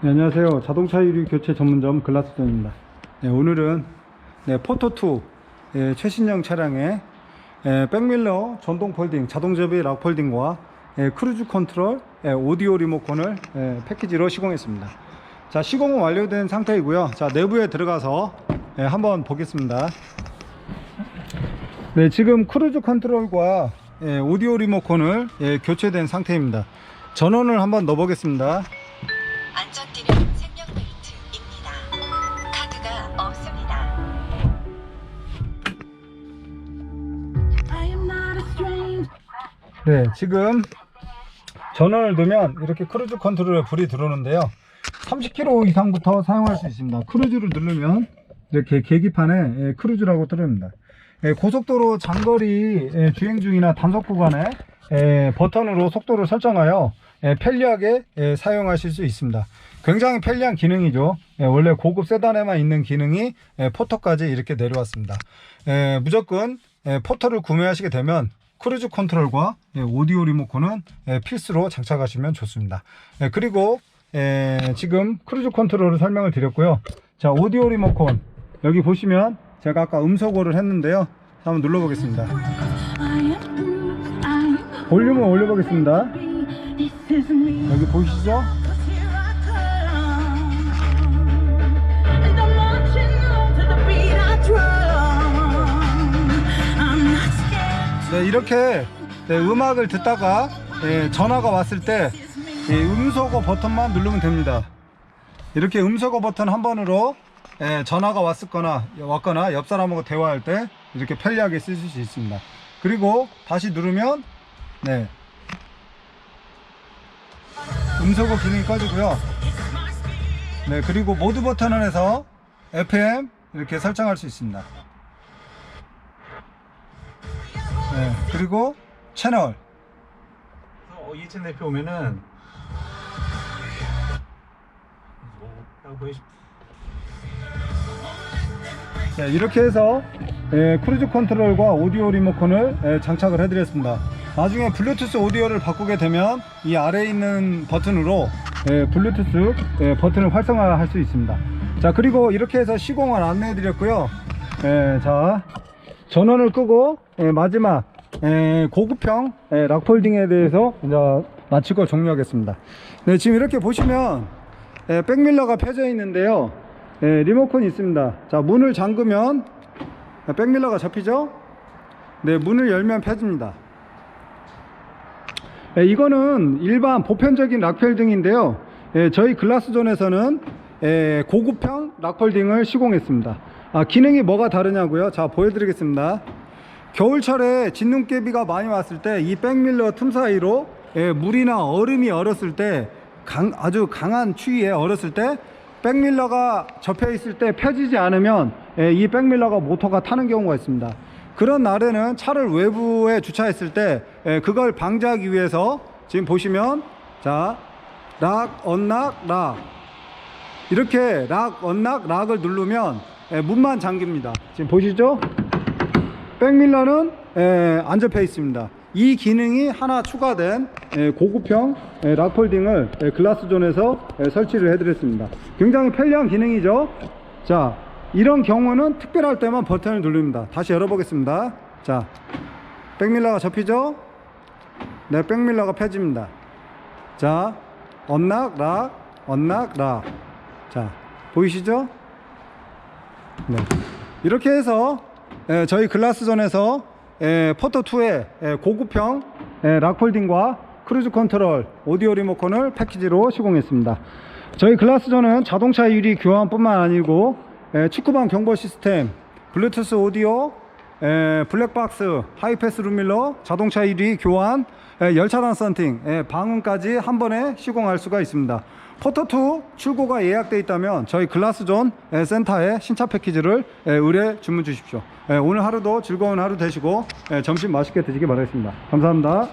네, 안녕하세요. 자동차 유리 교체 전문점 글라스존입니다. 네, 오늘은 네, 포토2 예, 최신형 차량의 예, 백밀러 전동 폴딩, 자동 접이 락 폴딩과 예, 크루즈 컨트롤, 예, 오디오 리모컨을 예, 패키지로 시공했습니다. 자, 시공은 완료된 상태이고요. 자, 내부에 들어가서 예, 한번 보겠습니다. 네, 지금 크루즈 컨트롤과 예, 오디오 리모컨을 예, 교체된 상태입니다. 전원을 한번 넣어보겠습니다. 안전 네, 지금 전원을 넣으면 이렇게 크루즈 컨트롤에 불이 들어오는데요. 30km 이상부터 사용할 수 있습니다. 크루즈를 누르면 이렇게 계기판에 예, 크루즈라고 뜨릅니다. 예, 고속도로 장거리 예, 주행 중이나 단속 구간에 예, 버튼으로 속도를 설정하여 예, 편리하게 예, 사용하실 수 있습니다. 굉장히 편리한 기능이죠. 예, 원래 고급 세단에만 있는 기능이 예, 포터까지 이렇게 내려왔습니다. 예, 무조건 예, 포터를 구매하시게 되면 크루즈 컨트롤과 예, 오디오 리모컨은 예, 필수로 장착하시면 좋습니다. 예, 그리고 예, 지금 크루즈 컨트롤을 설명을 드렸고요. 자, 오디오 리모컨 여기 보시면 제가 아까 음소거를 했는데요. 한번 I am. 볼륨을 is me. 여기 보이시죠? 네, 이렇게 네, 음악을 듣다가 예, 전화가 왔을 때이 음소거 버튼만 누르면 됩니다. 이렇게 음소거 버튼 한 번으로 예, 전화가 왔거나 왔거나 옆 사람하고 대화할 때 이렇게 편리하게 쓰실 수 있습니다. 그리고 다시 누르면 네 음소거 기능이 꺼지고요. 네 그리고 모드 버튼을 해서 FM 이렇게 설정할 수 있습니다. 네 그리고 채널 어, 이해찬 대표 오면은 뭐. 네, 이렇게 해서 예, 크루즈 컨트롤과 오디오 리모컨을 예, 장착을 해드렸습니다. 나중에 블루투스 오디오를 바꾸게 되면 이 아래에 있는 버튼으로 예, 블루투스 예, 버튼을 활성화할 수 있습니다. 자 그리고 이렇게 해서 시공을 안내해드렸고요. 예, 자 전원을 끄고 예, 마지막 예, 고급형 예, 락폴딩에 대해서 이제 마치고 종료하겠습니다. 네, 지금 이렇게 보시면 예, 백밀러가 펴져 있는데요. 예, 리모컨이 있습니다. 자, 문을 잠그면 백밀러가 접히죠? 네, 문을 열면 펴집니다. 예, 이거는 일반 보편적인 락펠딩인데요. 예, 저희 글라스존에서는 예, 고급형 락폴딩을 시공했습니다. 아, 기능이 뭐가 다르냐고요? 자, 보여드리겠습니다. 겨울철에 진눈깨비가 많이 왔을 때 이 백밀러 틈 사이로 예, 물이나 얼음이 얼었을 때 강- 아주 강한 추위에 얼었을 때 백밀러가 접혀 있을 때 펴지지 않으면 예, 이 백밀러가 모터가 타는 경우가 있습니다. 그런 날에는 차를 외부에 주차했을 때 예, 그걸 방지하기 위해서 지금 보시면 자 락, 언락, 락 이렇게 락, 언락, 락을 누르면 예, 문만 잠깁니다. 지금 보시죠? 백밀러는 에, 안 접혀 있습니다. 이 기능이 하나 추가된 에, 고급형 에, 락폴딩을 에, 글라스존에서 에, 설치를 해드렸습니다. 굉장히 편리한 기능이죠. 자, 이런 경우는 특별할 때만 버튼을 누릅니다. 다시 열어보겠습니다. 자, 백밀러가 접히죠? 네, 백밀러가 펴집니다. 자, 언락, 락, 언락, 락. 자, 보이시죠? 네. 이렇게 해서 에, 저희 글라스존에서 에, 포토2의 에, 고급형 에, 락폴딩과 크루즈 컨트롤 오디오 리모컨을 패키지로 시공했습니다. 저희 글라스존은 자동차 유리 교환뿐만 아니고 에, 축구방 경보 시스템, 블루투스 오디오, 에, 블랙박스, 하이패스 룸밀러, 자동차 유리 교환, 에, 열차단 썬팅, 에, 방음까지 한 번에 시공할 수가 있습니다. 포토2 출고가 예약되어 있다면 저희 글라스존 에, 센터에 신차 패키지를 에, 의뢰 주문 주십시오. 에, 오늘 하루도 즐거운 하루 되시고 에, 점심 맛있게 드시기 바라겠습니다. 감사합니다.